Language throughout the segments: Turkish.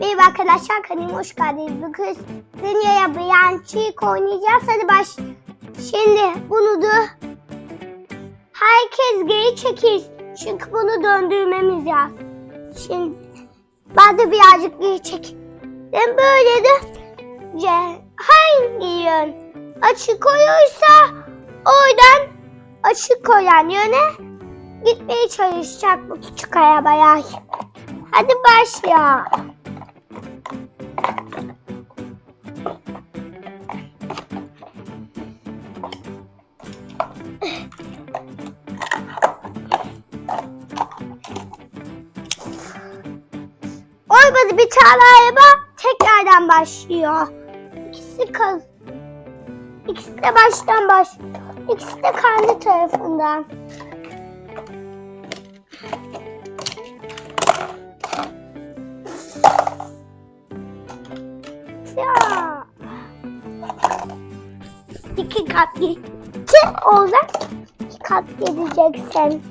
Merhaba arkadaşlar kanalıma hoş geldiniz. Bugün Zinyo'ya Bianchi'yi oynayacağız. Hadi baş. Şimdi bunu da herkes geri çekir. Çünkü bunu döndürmemiz lazım. Şimdi ben de birazcık geri çek. Ben böyle de hangi yön açık oluyorsa oradan açık olan yöne gitmeye çalışacak bu küçük arabaya. Hadi başla. Olmadı bir tane araba tekrardan başlıyor. İkisi kaz. İkisi de baştan baş. İkisi de kendi tarafından. Ya. İki kat iki olacak. İki kat geleceksin.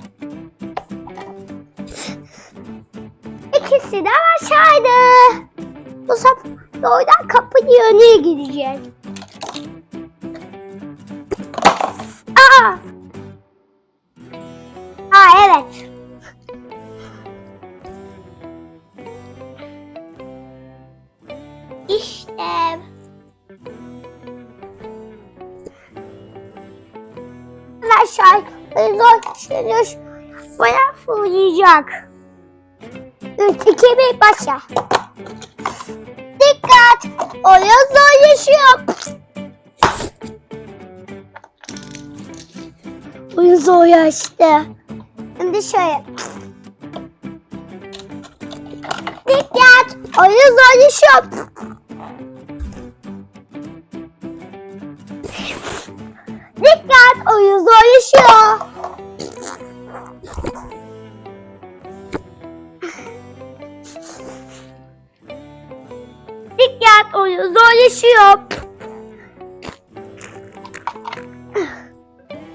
De aşağıydı. Bu sefer doğrudan kapının önüne gideceğiz. Aa! Aa evet. İşte. Arkadaşlar zor düşünüş bana fırlayacak. 3, 2, 1 başla. Dikkat! Oyun zorlaşıyor. Oyun zorlaştı. Şimdi şöyle. Dikkat! Oyun zorlaşıyor. Dikkat! Oyun zorlaşıyor. Dikkat! Oyun zorlaşıyor.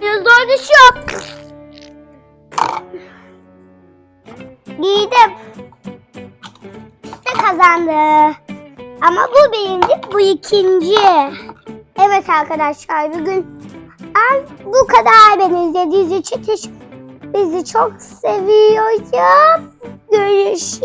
Zorlaşıyor. Giydim. İşte kazandı. Ama bu birinci, bu ikinci. Evet arkadaşlar bugün bu kadar beni izlediğiniz için teşekkür Bizi çok seviyorum. Görüşürüz.